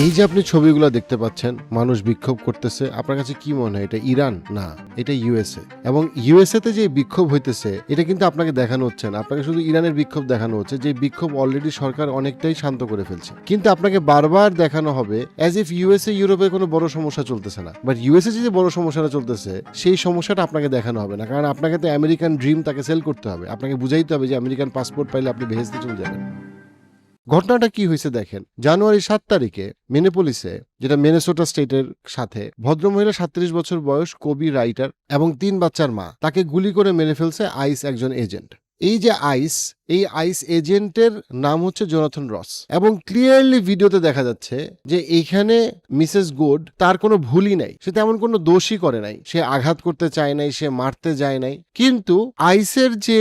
এই যে আপনি ছবিগুলো দেখতে পাচ্ছেন, মানুষ বিক্ষোভ করতেছে, আপনার কাছে কি মনে হয়? এটা ইরান? না, এটা ইউএসএ। এবং ইউএসএ তে যে বিক্ষোভ হইতেছে, এটা কিন্তু আপনাকে দেখানো হচ্ছে না। আপনাকে শুধু ইরানের বিক্ষোভ দেখানো হচ্ছে, যে বিক্ষোভ অলরেডি সরকার অনেকটাই শান্ত করে ফেলছে। কিন্তু আপনাকে বারবার দেখানো হবে অ্যাজ ইফ ইউএসএ ইউরোপে কোনো বড় সমস্যা চলতেছে না। বাট ইউএসএ যে বড় সমস্যাটা চলতেছে, সেই সমস্যাটা আপনাকে দেখানো হবে না। কারণ আপনাকে তো আমেরিকান ড্রিম তাকে সেল করতে হবে। আপনাকে বুঝাইতে হবে যে আমেরিকান পাসপোর্ট পাইলে আপনি ভেজতে চলে যাবেন। ঘটনাটা কি হয়েছে দেখেন, জানুয়ারি সাত তারিখে মিনেপোলিসে, যেটা মেনেসোটা স্টেটের সাথে, ভদ্রমহিলা সাত্রিশ বছর বয়স, কবি, রাইটার এবং তিন বাচ্চার মা, তাকে গুলি করে মেরে ফেলছে আইস একজন এজেন্ট। এই যে আইস, এই আইস এজেন্টের নাম হচ্ছে জোনাথন রস এবং ক্লিয়ারলি ভিডিওতে দেখা যাচ্ছে যে এইখানে মিসেস গোড তার কোনো ভুলই নাই, সে তেমন কোনো দোষই করে নাই, সে আঘাত করতে চায় নাই, সে মারতে যায় নাই। কিন্তু আইসের যে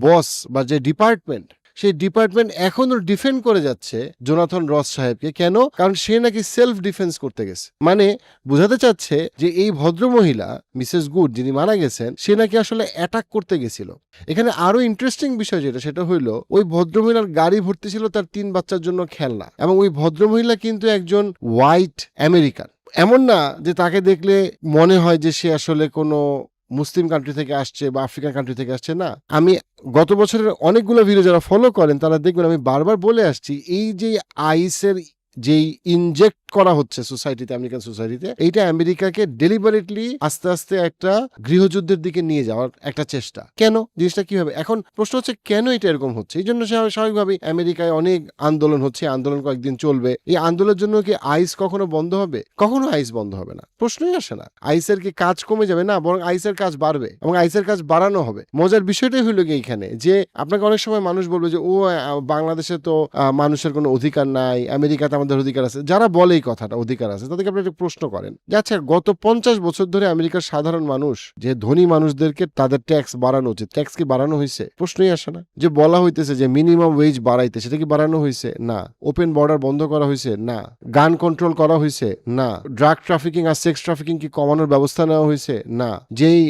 বস বা যে ডিপার্টমেন্ট সেই ডিপার্টমেন্ট এখনও ডিফেন্ড করে যাচ্ছে জোনাথন রস সাহেবকে। কেন? কারণ সে নাকি সেলফ ডিফেন্স করতে গেছে। মানে বোঝাতে চাচ্ছে যে এই ভদ্রমহিলা মিসেস গুড, যিনি মারা গেছেন, সে নাকি আসলে অ্যাটাক করতে গেছিল। এখানে আরও ইন্টারেস্টিং বিষয় যেটা, সেটা হইল ওই ভদ্রমহিলার গাড়ি ভর্তি ছিল তার তিন বাচ্চার জন্য খেলনা। এবং ওই ভদ্রমহিলা কিন্তু একজন হোয়াইট আমেরিকান এমন না যে তাকে দেখলে মনে হয় যে সে আসলে কোনো মুসলিম কান্ট্রি থেকে আসছে বা আফ্রিকান কান্ট্রি থেকে আসছে, না। আমি গত বছরের অনেকগুলো ভিডিও যারা ফলো করেন, তারা দেখবেন আমি বারবার বলে আসছি, এই যে আইসের যেই ইনজেক্ট করা হচ্ছে সোসাইটিতে, আমেরিকান সোসাইটিতে। এইটা আমেরিকাকে ডেলিভারেটলি আস্তে আস্তে একটা গৃহযুদ্ধের দিকে নিয়ে যাওয়ার একটা চেষ্টা। কেন? জিনিসটা কি হবে এখন প্রশ্ন হচ্ছে, কেন এটা এরকম হচ্ছে? এই জন্য স্বাভাবিক- স্বাভাবিকভাবেই আমেরিকায় অনেক আন্দোলন হচ্ছে আন্দোলন কয়েকদিন চলবে। এই আন্দোলনের জন্য কি আইস কখনো বন্ধ হবে? কখনো আইস বন্ধ হবে না। প্রশ্নই আসে না। আইসের কি কাজ কমে যাবে? না, বরং আইসের কাজ বাড়বে এবং আইসের কাজ বাড়ানো হবে। মজার বিষয়টাই হলো কি এইখানে যে আপনাকে অনেক সময় মানুষ বলবে যে, ও বাংলাদেশে তো মানুষের কোনো অধিকার নাই, আমেরিকাতে আমাদের অধিকার আছে। যারা বলে এই কথাটা, অধিকার আছে, তাদেরকে আপনি একটা প্রশ্ন করেন। যে আচ্ছা গত পঞ্চাশ বছর ধরে আমেরিকার সাধারণ মানুষ, যে ধনী মানুষদেরকে তাদের ট্যাক্স বাড়ানো উচিত, ট্যাক্স কি বাড়ানো হয়েছে প্রশ্নই আসে না। যে বলা হইতেছে যে মিনিমাম ওয়েজ বাড়াইতে, সেটা কি বাড়ানো হয়েছে না। ওপেন বর্ডার বন্ধ করা হয়েছে না। গান কন্ট্রোল করা হয়েছে না। ড্রাগ ট্রাফিকিং আর সেক্স ট্রাফিকিং কি কমানোর ব্যবস্থা নেওয়া হয়েছে না। যেই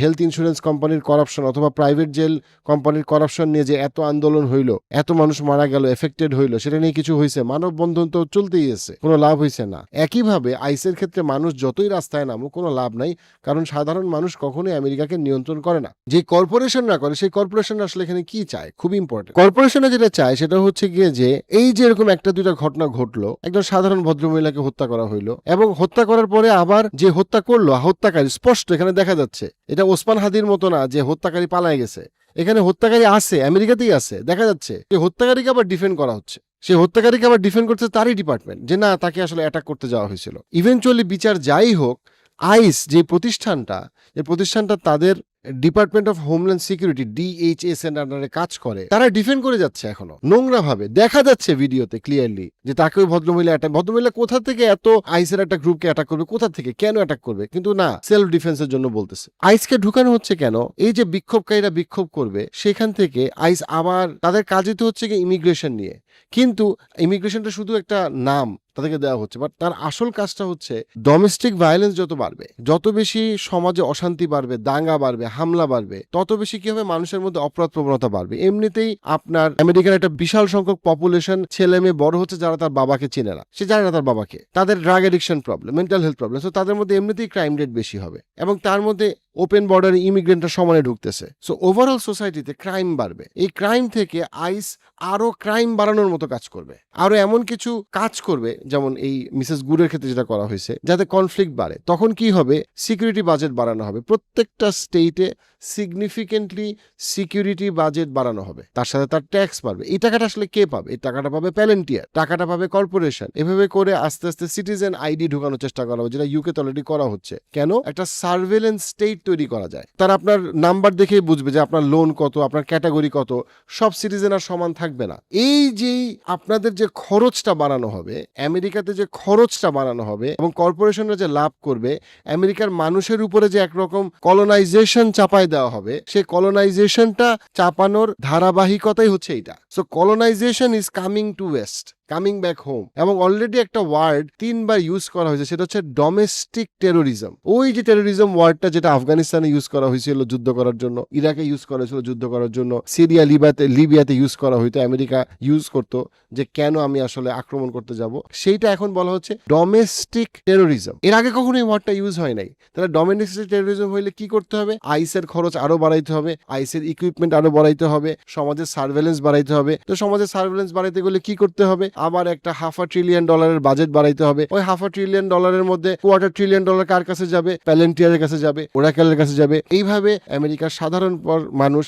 হেলথ ইন্স্যুরেন্স কোম্পানির করাপশন অথবা প্রাইভেট জেল কোম্পানির করাপশন নিয়ে যে এত আন্দোলন হইল, এত মানুষ মারা গেল, এফেক্টেড হইল, সেটা নিয়ে কিছু হয়েছে মানববন্ধন তো চলতেই আছে। কোনো লাভ হয়েছে না। একইভাবে আইসের ক্ষেত্রে মানুষ যতই রাস্তায় নামুক, কোনো লাভ নাই, কারণ সাধারণ মানুষ কখনোই আমেরিকাকে নিয়ন্ত্রণ করে না। যে কর্পোরেশনরা করে, সেই কর্পোরেশন আসলে এখানে কি চায়? খুব ইম্পর্টেন্ট কর্পোরেশনে যেটা চায়, সেটা হচ্ছে গিয়ে যে, এই যে এরকম একটা দুইটা ঘটনা ঘটলো, একজন সাধারণ ভদ্রমহিলাকে হত্যা করা হইল, এবং হত্যা করার পরে আবার যে হত্যা করল হত্যাকারী স্পষ্ট এখানে দেখা যাচ্ছে, এটা ওসমান হাদির মতো না যে হত্যাকারী পালায় গেছে। এখানে হত্যাকারী আছে, আমেরিকাতেই আছে, দেখা যাচ্ছে। যে হত্যাকারীকে আবার ডিফেন্ড করা হচ্ছে। সে হত্যাকারীকে আবার ডিফেন্ড করছে তারই ডিপার্টমেন্ট যে না, তাকে আসলে অ্যাটাক করতে যাওয়া হয়েছিল। ইভেনচুয়ালি বিচার যাই হোক আইস যে প্রতিষ্ঠানটা যে প্রতিষ্ঠানটা তাদের department of homeland security DHS এর আন্ডারে কাজ করে। তারা ডিফেন্ড করে যাচ্ছে এখনও। নোংরা ভাবে দেখা যাচ্ছে ভিডিওতে ক্লিয়ারলি যে তাকে ওই ভদ্রমহিলা অ্যাটাক ভদ্রমহিলা কোথা থেকে এত আইসের একটা গ্রুপকে অ্যাটাক করবে? কোথা থেকে? কেন অ্যাটাক করবে? কিন্তু না সেলফ ডিফেন্সের জন্য বলতেছে। আইসকে ঢুকানো হচ্ছে কেন? এই যে বিক্ষোভকারীরা বিক্ষোভ করবে, সেখান থেকে আইস আবার তাদের কাজই তো হচ্ছে কি ইমিগ্রেশন নিয়ে। কিন্তু ইমিগ্রেশনটা শুধু একটা নাম। তাদেরকে দেওয়া হচ্ছে। বাট তার আসল কাজটা হচ্ছে ডোমেস্টিক ভায়োলেন্স যত বাড়বে, যত বেশি সমাজে অশান্তি বাড়বে, দাঙ্গা বাড়বে, হামলা বাড়বে, তত বেশি কি হবে? মানুষের মধ্যে অপরাধ প্রবণতা বাড়বে। এমনিতেই আপনার আমেরিকার একটা বিশাল সংখ্যক পপুলেশন ছেলে মেয়ে বড় হচ্ছে যারা তার বাবাকে চেনে না। সে জানে না তার বাবাকে। তাদের drug addiction problem mental health problem তো তাদের মধ্যে এমনিতেই ক্রাইম রেট বেশি হবে। এবং তার মধ্যে ওপেন বর্ডারে ইমিগ্রেন্টরা সমানে ঢুকতেছে। সো ওভারঅল সোসাইটিতে ক্রাইম বাড়বে। এই ক্রাইম থেকে আইস আরও ক্রাইম বাড়ানোর মতো কাজ করবে। আরও এমন কিছু কাজ করবে, যেমন এই মিসেস গুরের ক্ষেত্রে যেটা করা হয়েছে, যাতে কনফ্লিক্ট বাড়ে। তখন কি হবে? সিকিউরিটি বাজেট বাড়ানো হবে। প্রত্যেকটা স্টেটে সিগনিফিকেন্টলি সিকিউরিটি বাজেট বাড়ানো হবে। তার সাথে তার ট্যাক্স বাড়বে। এই টাকাটা আসলে কে পাবে? এই টাকাটা পাবে প্যালেন্টিয়ার টাকাটা পাবে কর্পোরেশন এভাবে করে আস্তে আস্তে সিটিজেন আইডি ঢুকানোর চেষ্টা করা হবে, যেটা ইউকে অলরেডি করা হচ্ছে। কেন? একটা সার্ভেলেন্স স্টেট তৈরি করা যায়। তারা আপনার নাম্বার দেখেই বুঝবে যে আপনার লোন কত, আপনার ক্যাটাগরি কত, সব সিটিজেন আর সমান থাকবে না। এই যেই আপনাদের যে খরচটা বাড়ানো হবে, আমেরিকাতে যে খরচটা বাড়ানো হবে এবং কর্পোরেশনরা যে লাভ করবে, আমেরিকার মানুষের উপরে যে একরকম কলোনাইজেশন চাপায় দেওয়া হবে, সেই কলোনাইজেশনটা চাপানোর ধারাবাহিকতাই হচ্ছে এইটা। So colonization is coming to west coming back home এবং অলরেডি একটা ওয়ার্ড তিনবার ইউজ করা হয়েছে, সেটা হচ্ছে ডোমেস্টিক টেরোরিজম ওই যে টেরোরিজম ওয়ার্ডটা যেটা আফগানিস্তানে ইউজ করা হয়েছিল যুদ্ধ করার জন্য, ইরাকে ইউজ করা হয়েছিল যুদ্ধ করার জন্য, সিরিয়া, লিবাতে, লিবিয়াতে ইউজ করা হইতো, আমেরিকা ইউজ করতো যে কেন আমি আসলে আক্রমণ করতে যাব। সেইটা এখন বলা হচ্ছে ডোমেস্টিক টেরোরিজম এর আগে কখনো এই ওয়ার্ডটা ইউজ হয় নাই। তাহলে ডোমেস্টিক টেরোরিজম হইলে কি করতে হবে? আইসের খরচ আরও বাড়াইতে হবে আইসের ইকুইপমেন্ট আরও বাড়াইতে হবে, সমাজের সার্ভেলেন্স বাড়াইতে হবে। তো সমাজের সার্ভেলেন্স বাড়াইতে গেলে কি করতে হবে? আবার একটা হাফ ট্রিলিয়ন ডলারের বাজেট বাড়াইতে হবে। ওই হাফ ট্রিলিয়ন ডলারের মধ্যে কোয়ার্টার ট্রিলিয়ন ডলার কার কাছে যাবে? প্যালেন্টিয়ারের কাছে যাবে ওরাকেলের কাছে যাবে। এইভাবে আমেরিকার সাধারণ মানুষ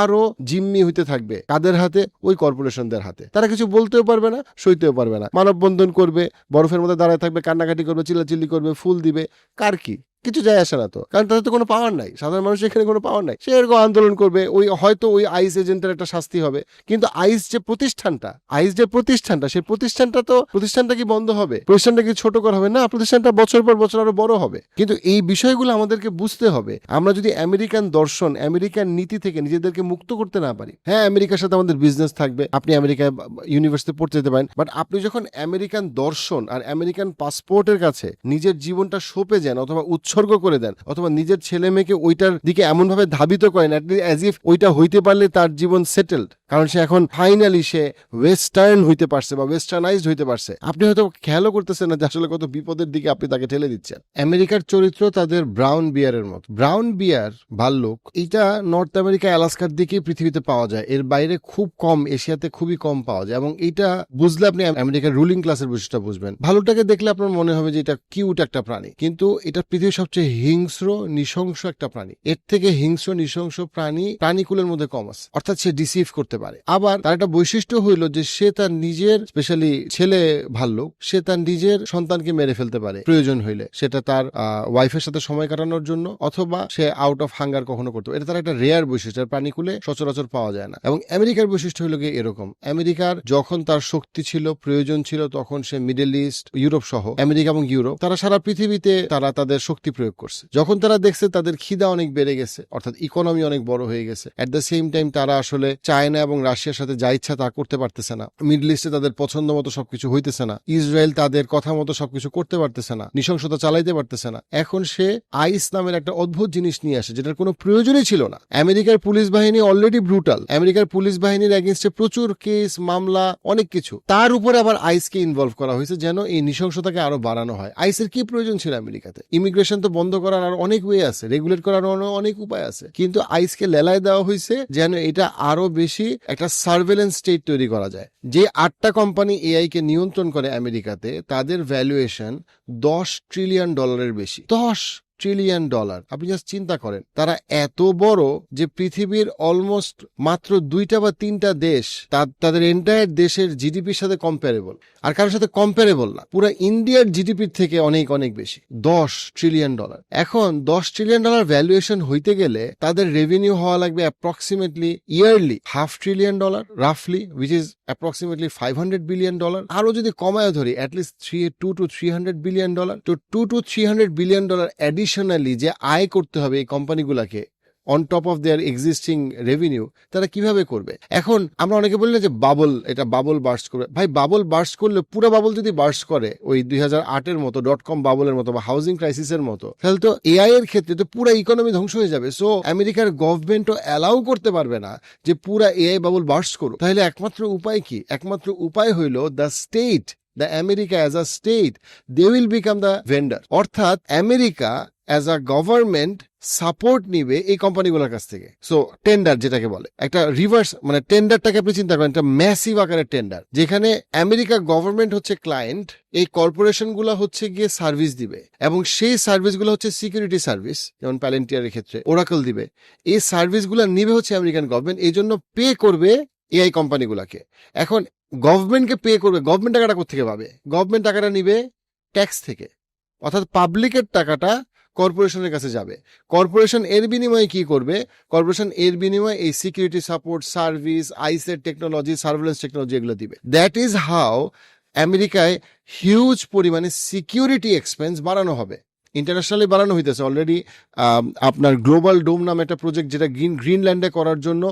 আরও জিম্মি হইতে থাকবে কাদের হাতে? ওই কর্পোরেশনদের হাতে। তারা কিছু বলতেও পারবে না, সইতেও পারবে না। মানববন্ধন করবে, বরফের মধ্যে দাঁড়ায় থাকবে, কান্নাকাটি করবে, চিল্লাচিল্লি করবে, ফুল দিবে। কার কি? কিছু যায় আসে না তো। কারণ তাদের তো কোনো পাওয়ার নাই। সাধারণ মানুষ এখানে কোনো পাওয়ার নাই। সে এরকম আন্দোলন করবে, ওই হয়তো ওই আইস এজেন্টের একটা শাস্তি হবে। কিন্তু আইস যে প্রতিষ্ঠানটা আইস যে প্রতিষ্ঠানটা, সেই প্রতিষ্ঠানটা তো, প্রতিষ্ঠানটা কি বন্ধ হবে? প্রতিষ্ঠানটা কি ছোট করা হবে? না, প্রতিষ্ঠানটা বছর পর বছর আরও বড় হবে। কিন্তু এই বিষয়গুলো আমাদেরকে বুঝতে হবে। আমরা যদি আমেরিকান দর্শন, আমেরিকান নীতি থেকে নিজেদেরকে মুক্ত করতে না পারি হ্যাঁ আমেরিকার সাথে আমাদের বিজনেস থাকবে, আপনি আমেরিকায় ইউনিভার্সিটি পড়তে যেতে পারেন বাট আপনি যখন আমেরিকান দর্শন আর আমেরিকান পাসপোর্টের কাছে নিজের জীবনটা সঁপে যান অথবা উৎসর্গ করে দেন অথবা নিজের ছেলে মেয়েকে ওইটার দিকে এমনভাবে ধাবিত করেন অ্যাজ ইফ ওইটা হইতে পারলে তার জীবন সেটেলড কারণ সে এখন ফাইনালি সে ওয়েস্টার্ন হইতে পারছে বা ওয়েস্টার্নাইজড হইতে পারছে। আপনি হয়তো খেয়ালও করতেছেন না যে আসলে কত বিপদের দিকে আপনি তাকে ঠেলে দিচ্ছেন। আমেরিকার চরিত্র তাদের ব্রাউন বিয়ারের মতো। ব্রাউন বিয়ার ভাল্লুক এটা নর্থ আমেরিকা অ্যালাস্কার দিকেই পৃথিবীতে পাওয়া যায়। এর বাইরে খুব কম, এশিয়াতে খুবই কম পাওয়া যায় এবং এটা বুঝলে আপনি আমেরিকার রুলিং ক্লাসের বৈশিষ্ট্য বুঝবেন। ভালুকটাকে দেখলে আপনার মনে হবে যে এটা কিউট একটা প্রাণী। কিন্তু এটা পৃথিবীর সবচেয়ে হিংস্র, নৃশংস একটা প্রাণী। এর থেকে হিংস্র, নৃশংস প্রাণী প্রাণীকুলের মধ্যে কম আছে। অর্থাৎ সে ডিসিভ করতে পারে। আবার তার একটা বৈশিষ্ট্য হইল যে সে তার নিজের স্পেশালি ছেলে ভাল্লুক, সে তার নিজের সন্তানকে মেরে ফেলতে পারে। প্রয়োজন হইলে। সেটা তার ওয়াইফের সাথে সময় কাটানোর জন্য অথবা সে আউট অফ হাঙ্গার কখনো করতে এটা তার একটা রেয়ার বৈশিষ্ট্য। প্রাণীকুলে সচরাচর পাওয়া যায় না। এবং আমেরিকার বৈশিষ্ট্য হলো গিয়ে এরকম। আমেরিকার যখন তার শক্তি ছিল, প্রয়োজন ছিল, তখন সে মিডল ইস্ট ইউরোপ সহ, আমেরিকা এবং ইউরোপ তারা সারা পৃথিবীতে তারা তাদের শক্তি প্রয়োগ করছে। যখন তারা দেখছে তাদের খিদা অনেক বেড়ে গেছে, অর্থাৎ ইকোনমি অনেক বড় হয়ে গেছে এট দ্য সেম টাইম তারা আসলে চায়না এবং রাশিয়ার সাথে যা ইচ্ছা তা করতে পারতেছে না। মিডল ইস্টে তাদের পছন্দ মতো সবকিছু হইতেছে না। ইসরায়েল তাদের কথা মতো সবকিছু করতে পারতেছে না, নৃশংসতা চালাইতে পারতেছে না। এখন সে আইস নামের একটা অদ্ভুত জিনিস নিয়ে আসে, যেটার কোনো প্রয়োজনই ছিল না। আমেরিকার পুলিশ বাহিনী অলরেডি ব্রুটাল আমেরিকার পুলিশ বাহিনীর এগেনস্টে প্রচুর কেস মামলা, অনেক কিছু। তার উপরে আবার আইসকে ইনভলভ করা হয়েছে যেন এই নৃশংসতাকে আরও বাড়ানো হয়। আইসের কি প্রয়োজন ছিল আমেরিকাতে? ইমিগ্রেশন তো বন্ধ করার আর অনেক ওয়ে আছে রেগুলেট করার অনেক উপায় আছে। কিন্তু আইসকে লেলায় দেওয়া হয়েছে যেন এটা আরও বেশি একটা সার্ভেলেন্স স্টেট তৈরি করা যায়। যে আটটা কোম্পানি এআই কে নিয়ন্ত্রণ করে আমেরিকাতে, তাদের ভ্যালুয়েশন দশ ট্রিলিয়ন ডলারের বেশি। দশ ট্রিলিয়ন ডলার আপনি জাস্ট চিন্তা করেন, তারা এত বড় যে পৃথিবীর অলমোস্ট মাত্র দুইটা বা তিনটা দেশ তাদের এন্টায়ার দেশের জিডিপির সাথে কম্পারেবল আর কারোর সাথে কম্পারেবল না। পুরো ইন্ডিয়ার জিডিপির থেকে অনেক অনেক বেশি। দশ ট্রিলিয়ন ডলার এখন দশ ট্রিলিয়ন ডলার ভ্যালুয়েশন হইতে গেলে তাদের রেভিনিউ হওয়া লাগবে approximately yearly half trillion dollar রাফলি which is approximately five hundred billion dollar আরও যদি কমায় ধরি at least three two two three hundred billion dollar তো two two three hundred billion dollar additionally যে আয় করতে হবে এই কোম্পানিগুলাকে on top of their existing revenue তারা কীভাবে করবে? এখন আমরা অনেকে বলি না যে বাবল এটা বাবল বার্স্ট করবে। ভাই বাবল বার্স্ট করলে পুরো বাবল যদি বার্স্ট করে, ওই দুই হাজার আটের মতো ডট কম বাবলের মতো বা হাউজিং ক্রাইসিসের মতো, তাহলে তো এআই এর ক্ষেত্রে তো পুরো ইকোনমি ধ্বংস হয়ে যাবে। সো আমেরিকার গভর্নমেন্টও অ্যালাউ করতে পারবে না যে পুরা এআই বাবল বার্স করুক। তাহলে একমাত্র উপায় কি? একমাত্র উপায় হইল the state the America as a state they will become the vendor অর্থাৎ America as a government support নিবে এই কোম্পানিগুলোর কাছ থেকে। সো টেন্ডার যেটাকে বলে। একটা রিভার্স মানে টেন্ডারটাকে আপনি চিন্তা করেন, একটা ম্যাসিভ আকারের টেন্ডার যেখানে আমেরিকা গভর্নমেন্ট হচ্ছে ক্লায়েন্ট এই কর্পোরেশনগুলো হচ্ছে গিয়ে সার্ভিস দিবে। এবং সেই সার্ভিসগুলো হচ্ছে সিকিউরিটি সার্ভিস যেমন প্যালেন্টিয়ারের ক্ষেত্রে ওরাকল দিবে। এই সার্ভিসগুলো নিবে হচ্ছে আমেরিকান গভর্নমেন্ট এই জন্য পে করবে এআই কোম্পানিগুলোকে এখন গভর্নমেন্টকে পে করবে গভর্নমেন্ট টাকাটা কোথেকে পাবে? গভর্নমেন্ট টাকাটা নিবে ট্যাক্স থেকে। অর্থাৎ পাবলিকের টাকাটা কর্পোরেশনের কাছে যাবে। কর্পোরেশন এর বিনিময়ে কি করবে? কর্পোরেশন এর বিনিময়ে এই সিকিউরিটি সাপোর্ট সার্ভিস আইসের টেকনোলজি সার্ভেলেন্স টেকনোলজি এগুলো দিবে। দ্যাট ইজ হাউ আমেরিকায় হিউজ পরিমাণে সিকিউরিটি এক্সপেন্স বাড়ানো হবে। ইন্টারন্যাশনালি বাড়ানো হইতেছে অলরেডি আপনার গ্লোবাল ডোম নামে একটা প্রজেক্ট যেটা গ্রিন গ্রিনল্যান্ডে করার জন্য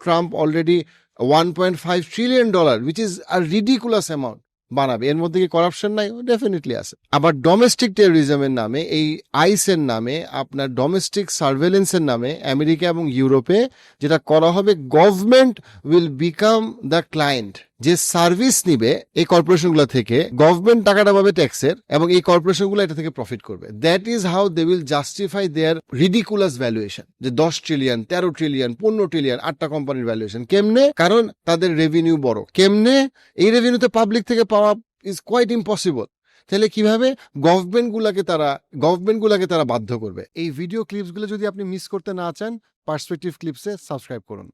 Trump already one point five trillion dollar which is a ridiculous amount বানাবে। এর মধ্যে কি করাপশন নাই? ডেফিনেটলি আছে। আবার ডোমেস্টিক টেরোরিজমের নামে, এই আইসের নামে, আপনার ডোমেস্টিক সার্ভেলেন্সের নামে, আমেরিকা এবং ইউরোপে যেটা করা হবে government will become the client যে সার্ভিস নিবে এই কর্পোরেশনগুলো থেকে গভর্নমেন্ট টাকাটা পাবে ট্যাক্সের এবং এই কর্পোরেশনগুলো এটা থেকে প্রফিট করবে। That is how they will justify their ridiculous valuation যে দশ ট্রিলিয়ন তেরো ট্রিলিয়ন পনেরো ট্রিলিয়ন আটটা কোম্পানির ভ্যালুয়েশন কেমনে? কারণ তাদের রেভিনিউ বড়। কেমনে? এই রেভিনিউতে পাবলিক থেকে পাওয়া ইজ কোয়াইট ইম্পসিবল তাহলে কীভাবে? গভর্নমেন্ট গুলাকে তারা, গভর্নমেন্ট গুলাকে তারা বাধ্য করবে। এই ভিডিও ক্লিপসগুলো যদি আপনি মিস করতে না চান পার্সপেক্টিভ ক্লিপসে সাবস্ক্রাইব করুন।